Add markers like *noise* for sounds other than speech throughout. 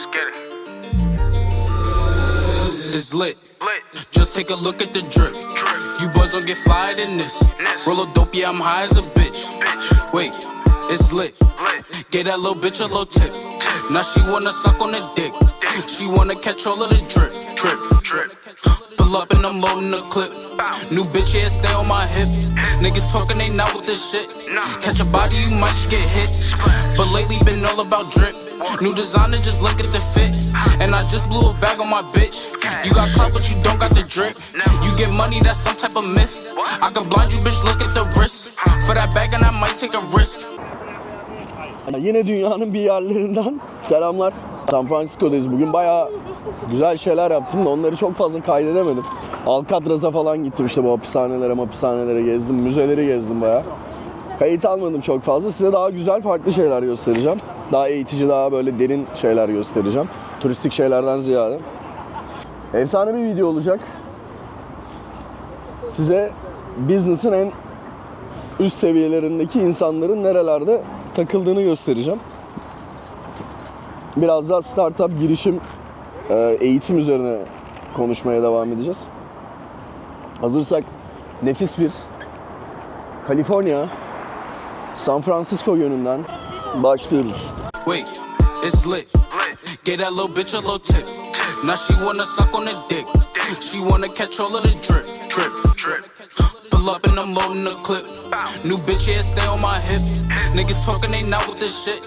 Let's get it. It's lit. Lit. Just take a look at the drip. You boys don't get fired in this. Roll a dope, yeah, I'm high as a bitch. Bitch. Wait, it's lit. Lit. Gave that little bitch a little tip. Now she wanna suck on the dick. She wanna catch all of the drip, drip, Drip. Pull up and I'm loading the clip. New bitch, yeah, stay on my hip. Niggas talking, they not with this shit. Catch a body, you might just get hit. But lately been all about drip. New designer, just look at the fit. And I just blew a bag on my bitch. You got clout, but you don't got the drip. You get money, that's some type of myth. I can blind you, bitch, look at the wrist. For that bag, and I might take a risk. Yine dünyanın bir yerlerinden selamlar. San Francisco'dayız. Bugün bayağı güzel şeyler yaptım da onları çok fazla kaydedemedim. Alcatraz'a falan gittim işte bu hapishanelere hapishanelere gezdim. Müzeleri gezdim bayağı. Kayıt almadım çok fazla. Size daha güzel farklı şeyler göstereceğim. Daha eğitici, daha böyle derin şeyler göstereceğim. Turistik şeylerden ziyade. Efsane bir video olacak. Size business'ın en üst seviyelerindeki insanların nerelerde takıldığını göstereceğim. Biraz daha startup girişim e, eğitim üzerine konuşmaya devam edeceğiz. Hazırsak nefis bir Kaliforniya, San Francisco yönünden başlıyoruz. Wait, it's lit. Gave that little bitch a little tip. Now she wanna suck on the dick. She wanna catch all of the drip, drip, drip. Pull up and I'm loading the clip. New bitch, yeah, stay on my hip. Niggas talking, they not with this shit.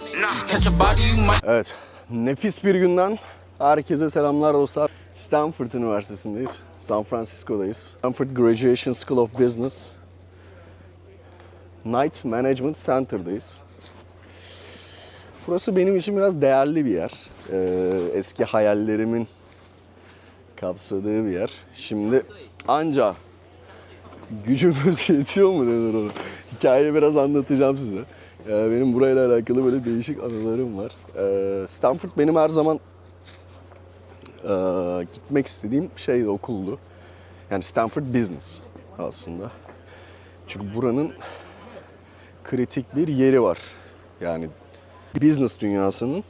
Catch a body, you might. Evet, nefis bir günden herkese selamlar dostlar. Stanford Üniversitesi'ndeyiz. San Francisco'dayız. Stanford Graduation School of Business. Knight Management Center'dayız. Burası benim için biraz değerli bir yer. Ee, eski hayallerimin kapsadığı bir yer. Şimdi anca gücümüz *laughs* yetiyor mu denir ona? Hikayeyi biraz anlatacağım size. Ee, benim burayla alakalı böyle değişik anılarım var. Ee, Stanford benim her zaman e, gitmek istediğim şeydi, okuldu. Yani Stanford Business aslında. Çünkü buranın kritik bir yeri var. Yani business dünyasının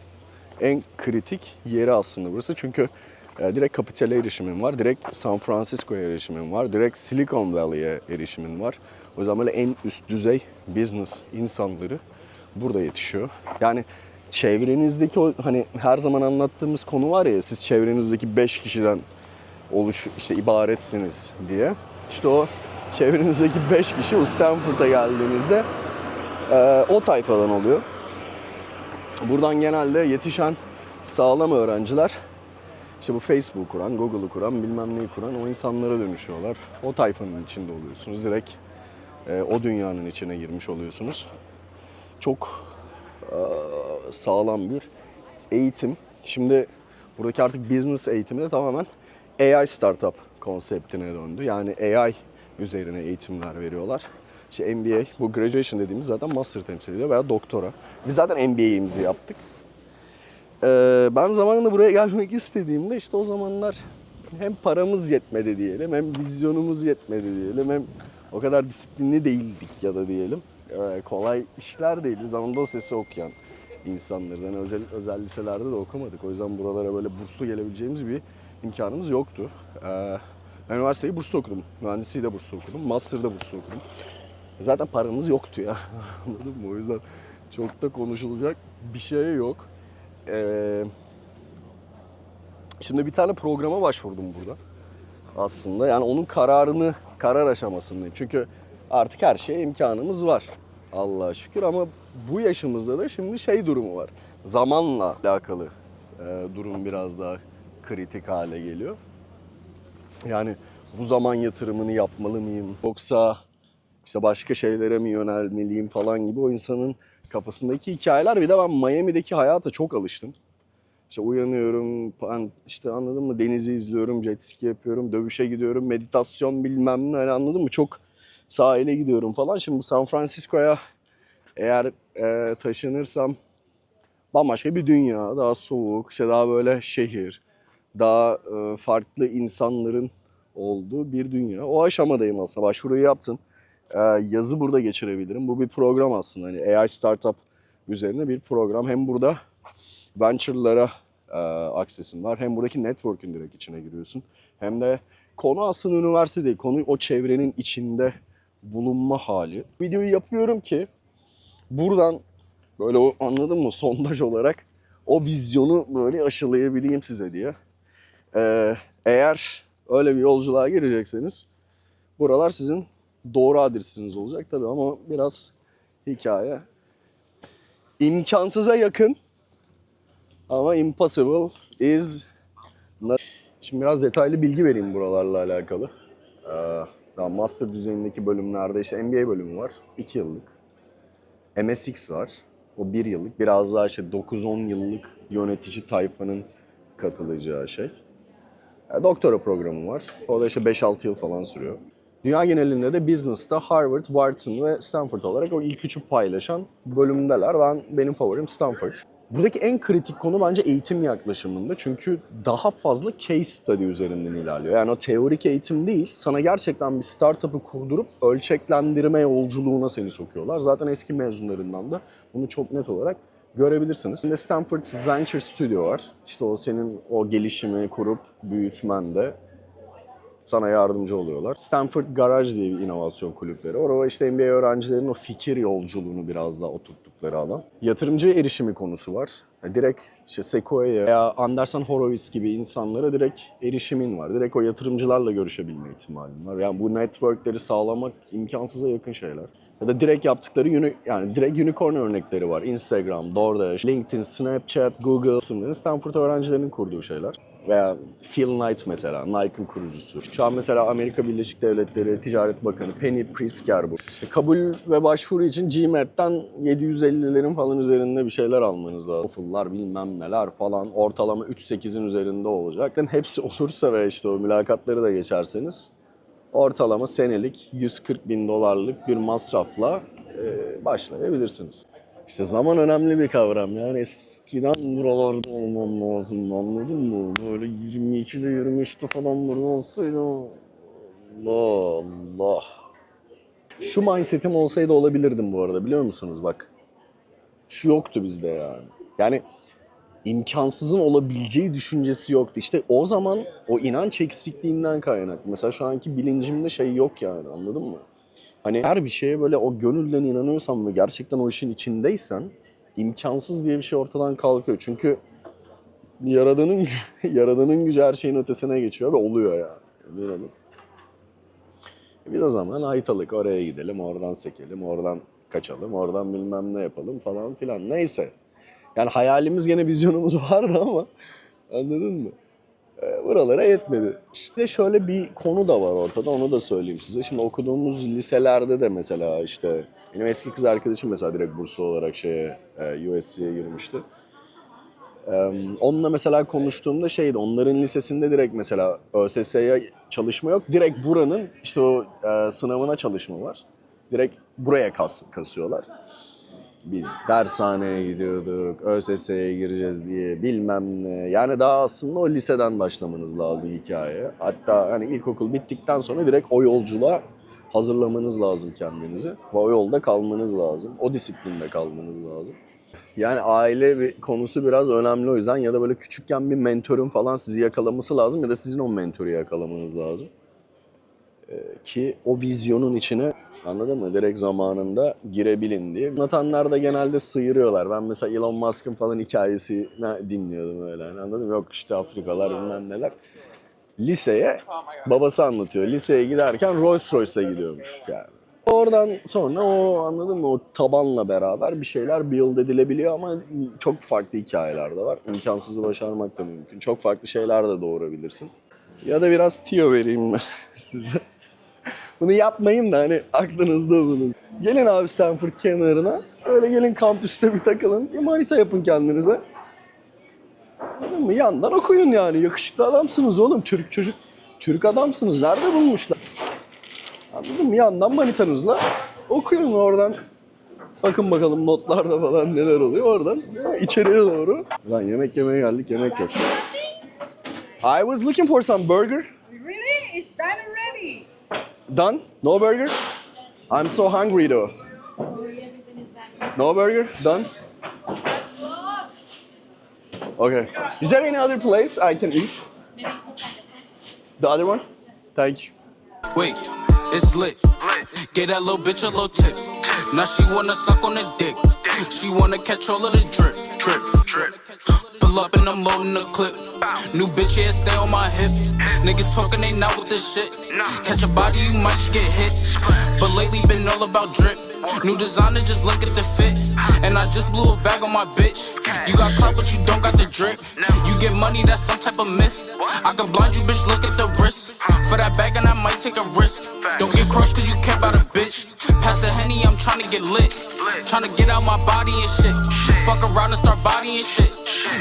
en kritik yeri aslında burası. Çünkü e, direkt kapitale erişimin var, direkt San Francisco'ya erişimin var, direkt Silicon Valley'e erişimin var. O yüzden böyle en üst düzey business insanları burada yetişiyor. Yani çevrenizdeki o hani her zaman anlattığımız konu var ya siz çevrenizdeki 5 kişiden oluş işte ibaretsiniz diye. İşte o çevrenizdeki 5 kişi o Stanford'a geldiğinizde e, o tayfadan oluyor. Buradan genelde yetişen sağlam öğrenciler işte bu Facebook kuran, Google'ı kuran, bilmem neyi kuran o insanlara dönüşüyorlar. O tayfanın içinde oluyorsunuz. Direkt e, o dünyanın içine girmiş oluyorsunuz. Çok e, sağlam bir eğitim. Şimdi buradaki artık business eğitimi de tamamen AI startup konseptine döndü. Yani AI üzerine eğitimler veriyorlar. İşte MBA, bu graduation dediğimiz zaten master temsil ediyor veya doktora. Biz zaten MBA'imizi yaptık. Ee, ben zamanında buraya gelmek istediğimde işte o zamanlar hem paramız yetmedi diyelim, hem vizyonumuz yetmedi diyelim, hem o kadar disiplinli değildik ya da diyelim. Ee, kolay işler değil. Anadolu Sesi okuyan insanlarız. Yani özel, özel liselerde de okumadık. O yüzden buralara böyle burslu gelebileceğimiz bir imkanımız yoktu. Ee, ben üniversiteyi burslu okudum. Mühendisliği de burslu okudum. Master'da burslu okudum. Zaten paramız yoktu ya. *laughs* Anladın mı? O yüzden çok da konuşulacak bir şey yok. Ee, şimdi bir tane programa başvurdum burada. Aslında yani onun kararını, karar aşamasındayım. Çünkü artık her şeye imkanımız var. Allah'a şükür ama bu yaşımızda da şimdi şey durumu var. Zamanla alakalı e, durum biraz daha kritik hale geliyor. Yani bu zaman yatırımını yapmalı mıyım? Yoksa işte başka şeylere mi yönelmeliyim falan gibi o insanın kafasındaki hikayeler. Bir de ben Miami'deki hayata çok alıştım. İşte uyanıyorum, işte anladın mı denizi izliyorum, jet ski yapıyorum, dövüşe gidiyorum, meditasyon bilmem ne hani anladın mı? Çok sahile gidiyorum falan. Şimdi bu San Francisco'ya eğer e, taşınırsam bambaşka bir dünya, daha soğuk, işte daha böyle şehir, daha e, farklı insanların olduğu bir dünya. O aşamadayım aslında. Başvuruyu yaptım. Ee, yazı burada geçirebilirim. Bu bir program aslında. Hani AI startup üzerine bir program. Hem burada venture'lara e, aksesin var. Hem buradaki network'ün direkt içine giriyorsun. Hem de konu aslında üniversite değil. Konu o çevrenin içinde bulunma hali. Videoyu yapıyorum ki buradan böyle o anladın mı sondaj olarak o vizyonu böyle aşılayabileyim size diye. Ee, eğer öyle bir yolculuğa girecekseniz buralar sizin doğru adresiniz olacak tabii ama biraz hikaye. İmkansıza yakın ama impossible is not. Şimdi biraz detaylı bilgi vereyim buralarla alakalı. Ee, daha master düzeyindeki bölümlerde işte MBA bölümü var. 2 yıllık. MSX var. O 1 yıllık. Biraz daha işte 9-10 yıllık yönetici tayfanın katılacağı şey. Doktora programı var. O da işte 5-6 yıl falan sürüyor. Dünya genelinde de business'ta Harvard, Wharton ve Stanford olarak o ilk üçü paylaşan bölümdeler. Ben benim favorim Stanford. Buradaki en kritik konu bence eğitim yaklaşımında. Çünkü daha fazla case study üzerinden ilerliyor. Yani o teorik eğitim değil, sana gerçekten bir startup'ı kurdurup ölçeklendirme yolculuğuna seni sokuyorlar. Zaten eski mezunlarından da bunu çok net olarak görebilirsiniz. Şimdi Stanford Venture Studio var. İşte o senin o gelişimi kurup büyütmende sana yardımcı oluyorlar. Stanford Garage diye bir inovasyon kulüpleri var. O işte MBA öğrencilerinin o fikir yolculuğunu biraz daha oturttukları alan. Yatırımcı erişimi konusu var. Ya Direkt işte Sequoia veya Anderson Horowitz gibi insanlara direkt erişimin var. Direkt o yatırımcılarla görüşebilme ihtimalin var. Yani bu networkleri sağlamak imkansıza yakın şeyler. Ya da direkt yaptıkları yani direkt unicorn örnekleri var. Instagram, DoorDash, LinkedIn, Snapchat, Google isimleri Stanford öğrencilerinin kurduğu şeyler. Veya Phil Knight mesela, Nike'ın kurucusu. Şu an mesela Amerika Birleşik Devletleri Ticaret Bakanı Penny Pritzker bu. İşte kabul ve başvuru için GMAT'ten 750'lerin falan üzerinde bir şeyler almanız lazım. TOEFL'lar bilmem neler falan ortalama 3-8'in üzerinde olacak. Yani hepsi *laughs* olursa ve işte o mülakatları da geçerseniz ortalama senelik 140 bin dolarlık bir masrafla başlayabilirsiniz. İşte zaman önemli bir kavram. Yani eskiden buralarda olmam lazım anladın mı? Böyle 22'de 23'te falan burada olsaydım Allah Allah. Şu mindsetim olsaydı olabilirdim bu arada biliyor musunuz bak. Şu yoktu bizde yani. Yani imkansızın olabileceği düşüncesi yoktu. İşte o zaman o inanç eksikliğinden kaynaklı. Mesela şu anki bilincimde şey yok yani anladın mı? Hani her bir şeye böyle o gönülden inanıyorsan ve gerçekten o işin içindeysen imkansız diye bir şey ortadan kalkıyor. Çünkü yaradanın *laughs* yaradanın gücü her şeyin ötesine geçiyor ve oluyor yani. Emin olun. Biz o zaman haytalık oraya gidelim, oradan sekelim, oradan kaçalım, oradan bilmem ne yapalım falan filan. Neyse. Yani hayalimiz gene vizyonumuz *laughs* vardı ama anladın mı? E, buralara yetmedi. İşte şöyle bir konu da var ortada onu da söyleyeyim size. Şimdi okuduğumuz liselerde de mesela işte benim eski kız arkadaşım mesela direkt burslu olarak şeye e, USC'ye girmişti. Onunla mesela konuştuğumda şeydi onların lisesinde direkt mesela ÖSS'ye çalışma yok. Direkt buranın işte o e, sınavına çalışma var. Direkt buraya kas, kasıyorlar. Biz dershaneye gidiyorduk, ÖSS'ye gireceğiz diye bilmem ne. Yani daha aslında o liseden başlamanız lazım hikayeye. Hatta hani ilkokul bittikten sonra direkt o yolculuğa hazırlamanız lazım kendinizi. Ve o yolda kalmanız lazım. O disiplinde kalmanız lazım. Yani aile konusu biraz önemli o yüzden ya da böyle küçükken bir mentorun falan sizi yakalaması lazım ya da sizin o mentoru yakalamanız lazım. Ee, ki o vizyonun içine anladın mı? Direkt zamanında girebilin diye. Anlatanlar da genelde sıyırıyorlar. Ben mesela Elon Musk'ın falan hikayesini dinliyordum öyle. hani anladın mı? Yok işte Afrikalar bilmem neler. Liseye babası anlatıyor. Liseye giderken Rolls Royce'la gidiyormuş yani. Oradan sonra o anladın mı o tabanla beraber bir şeyler build edilebiliyor ama çok farklı hikayeler de var. İmkansızı başarmak da mümkün. Çok farklı şeyler de doğurabilirsin. Ya da biraz tiyo vereyim ben *laughs* size. Bunu yapmayın da hani aklınızda bulun. Gelin abi Stanford kenarına. Öyle gelin kampüste bir takılın. Bir manita yapın kendinize. Anladın mı? Yandan okuyun yani. Yakışıklı adamsınız oğlum. Türk çocuk. Türk adamsınız. Nerede bulmuşlar? Anladın mı? Yandan manitanızla okuyun oradan. Bakın bakalım notlarda falan neler oluyor oradan. içeriye doğru. Lan yemek yemeye geldik yemek yok. I was looking for some burger. Done? No burger? I'm so hungry though. No burger? Done? Okay. Is there any other place I can eat? The other one? Thank you. Wait, it's lit. Get that little bitch a little tip. Now she wanna suck on the dick. She wanna catch all of the drip, drip, drip. Pull up and I'm loading the clip. New bitch, yeah, stay on my hip. Niggas talking, they not with this shit. Catch a body, you might just get hit. But lately been all about drip. New designer, just look at the fit. And I just blew a bag on my bitch. You got clout, but you don't got the drip. You get money, that's some type of myth. I can blind you, bitch, look at the wrist. For that bag, and I might take a risk. Don't get crushed, cause you care about a bitch. Pass the henny, I'm trying to get lit. Trying to get out my body and shit. Fuck around and start bodying shit.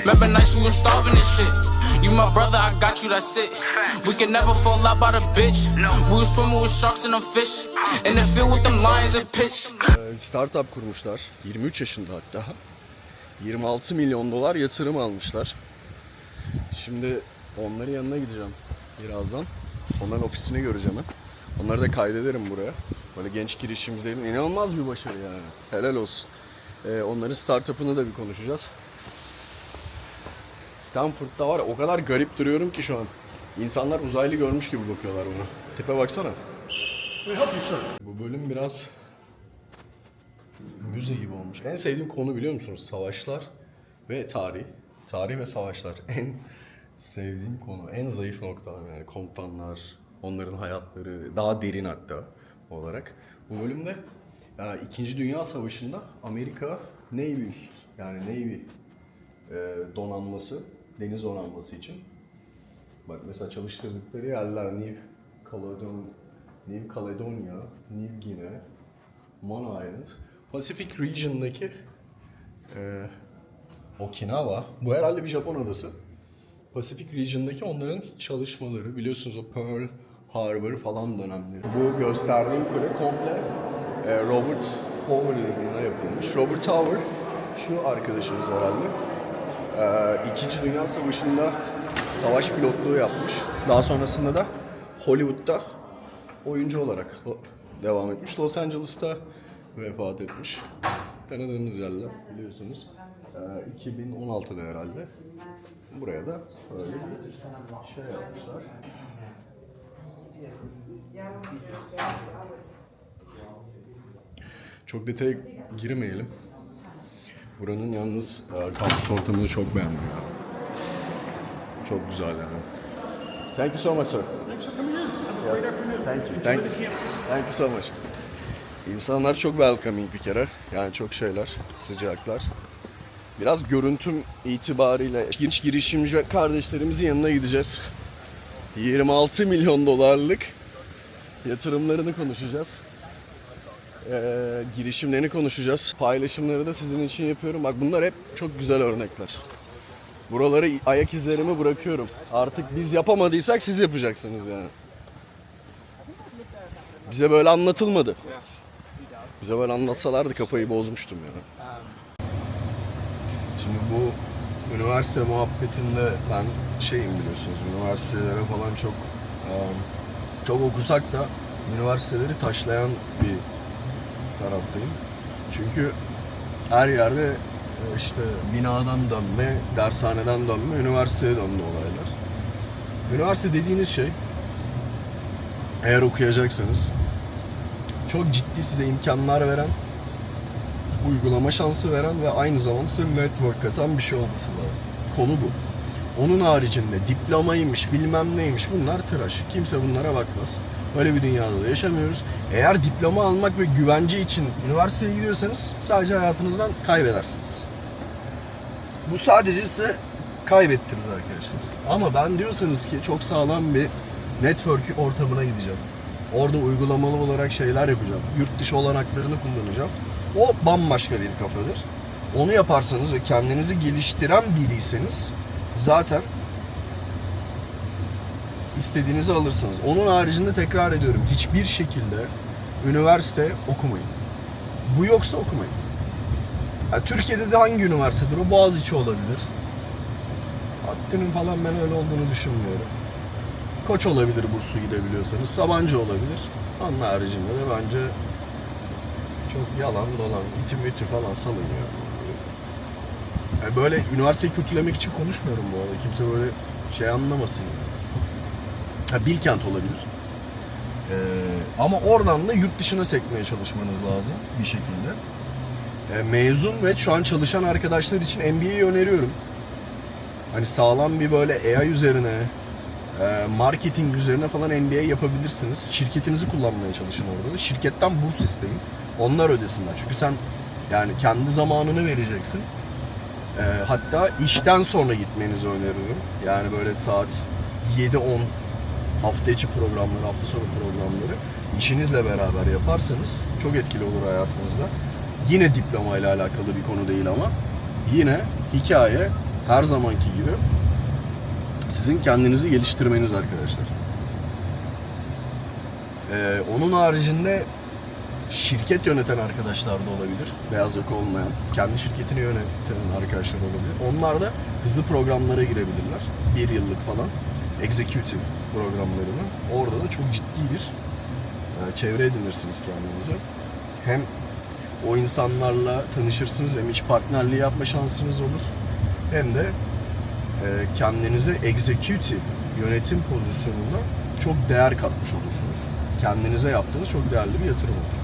Remember nights we was starving and shit. You my brother, I got you, that's it. We can never fall out by the bitch. We was swimming with sharks and them fish. In the field with them lions and pitch. Ee, Startup kurmuşlar. 23 yaşında hatta. 26 milyon dolar yatırım almışlar. Şimdi onların yanına gideceğim birazdan. Onların ofisini göreceğim ben. Onları da kaydederim buraya. Böyle genç girişimcilerin inanılmaz bir başarı yani. Helal olsun. Ee, onların startup'ını da bir konuşacağız. Stanford'da var ya, o kadar garip duruyorum ki şu an. İnsanlar uzaylı görmüş gibi bakıyorlar buna. Tipe baksana. Bu bölüm biraz müze gibi olmuş. En sevdiğim konu biliyor musunuz? Savaşlar ve tarih. Tarih ve savaşlar. *laughs* En sevdiğim konu. En zayıf noktam yani komutanlar, onların hayatları daha derin hatta olarak. Bu bölümde e, İkinci Dünya Savaşı'nda Amerika Navy üst yani Navy e, donanması, deniz donanması için Bak mesela çalıştırdıkları yerler New Caledonia, New Caledonia, New Guinea, Mon Island, Pacific Region'daki e, Okinawa. Bu herhalde bir Japon adası. Pacific Region'daki onların çalışmaları. Biliyorsunuz o Pearl Harbor falan dönemleri. Bu gösterdiğim kule komple e, Robert Hoover tarafından yapılmış. Robert Hoover şu arkadaşımız herhalde. Ee, İkinci Dünya Savaşı'nda savaş pilotluğu yapmış. Daha sonrasında da Hollywood'da oyuncu olarak devam etmiş. Los Angeles'ta vefat etmiş. Tanıdığımız yerler biliyorsunuz. Ee, 2016'da herhalde. Buraya da böyle bir şey yapmışlar. Çok detaya girmeyelim. Buranın yalnız e, kampüs ortamını çok beğendim ya. Çok güzel yani. Thank you so much sir. Thanks for coming in. Have a great afternoon. Thank you. Thank you. Thank you so much. İnsanlar çok welcoming bir kere. Yani çok şeyler, sıcaklar. Biraz görüntüm itibariyle genç girişimci kardeşlerimizin yanına gideceğiz. 26 milyon dolarlık yatırımlarını konuşacağız. Ee, girişimlerini konuşacağız. Paylaşımları da sizin için yapıyorum. Bak bunlar hep çok güzel örnekler. Buraları ayak izlerimi bırakıyorum. Artık biz yapamadıysak siz yapacaksınız yani. Bize böyle anlatılmadı. Bize böyle anlatsalardı kafayı bozmuştum yani. Şimdi bu üniversite muhabbetinde ben şeyim biliyorsunuz üniversitelere falan çok çok okusak da üniversiteleri taşlayan bir taraftayım. Çünkü her yerde işte binadan dönme, dershaneden dönme, üniversiteye dönme olaylar. Üniversite dediğiniz şey eğer okuyacaksanız çok ciddi size imkanlar veren, uygulama şansı veren ve aynı zamanda size network katan bir şey olması lazım. Konu bu. Onun haricinde diplomaymış, bilmem neymiş bunlar tıraş. Kimse bunlara bakmaz. Öyle bir dünyada da yaşamıyoruz. Eğer diploma almak ve güvence için üniversiteye gidiyorsanız sadece hayatınızdan kaybedersiniz. Bu sadece size kaybettirir arkadaşlar. Ama ben diyorsanız ki çok sağlam bir network ortamına gideceğim. Orada uygulamalı olarak şeyler yapacağım. Yurt dışı olanaklarını kullanacağım. O bambaşka bir kafadır. Onu yaparsanız ve kendinizi geliştiren biriyseniz zaten istediğinizi alırsınız. Onun haricinde tekrar ediyorum hiçbir şekilde üniversite okumayın. Bu yoksa okumayın. Ya Türkiye'de de hangi üniversitedir o? Boğaziçi olabilir. Hattının falan ben öyle olduğunu düşünmüyorum. Koç olabilir burslu gidebiliyorsanız. Sabancı olabilir. Onun haricinde de bence çok yalan dolan, iti mütü falan salın ya. Yani böyle üniversiteyi kötülemek için konuşmuyorum bu arada. Kimse böyle şey anlamasın. Ha, Bilkent olabilir. Ee, ama oradan da yurt dışına sekmeye çalışmanız lazım bir şekilde. Ee, mezun ve şu an çalışan arkadaşlar için MBA'yi öneriyorum. Hani sağlam bir böyle AI üzerine, e, marketing üzerine falan MBA yapabilirsiniz. Şirketinizi kullanmaya çalışın orada da. Şirketten burs isteyin. Onlar ödesinler. Çünkü sen yani kendi zamanını vereceksin. E, hatta işten sonra gitmenizi öneririm. Yani böyle saat 7-10 hafta içi programları, hafta sonu programları işinizle beraber yaparsanız çok etkili olur hayatınızda. Yine diplomayla alakalı bir konu değil ama yine hikaye her zamanki gibi sizin kendinizi geliştirmeniz arkadaşlar. Ee, onun haricinde şirket yöneten arkadaşlar da olabilir. Beyaz yaka olmayan. Kendi şirketini yöneten arkadaşlar olabilir. Onlar da hızlı programlara girebilirler. Bir yıllık falan. Executive programlarını. Orada da çok ciddi bir e, çevre edinirsiniz kendinize. Hem o insanlarla tanışırsınız hem iş partnerliği yapma şansınız olur. Hem de e, kendinize executive yönetim pozisyonunda çok değer katmış olursunuz. Kendinize yaptığınız çok değerli bir yatırım olur.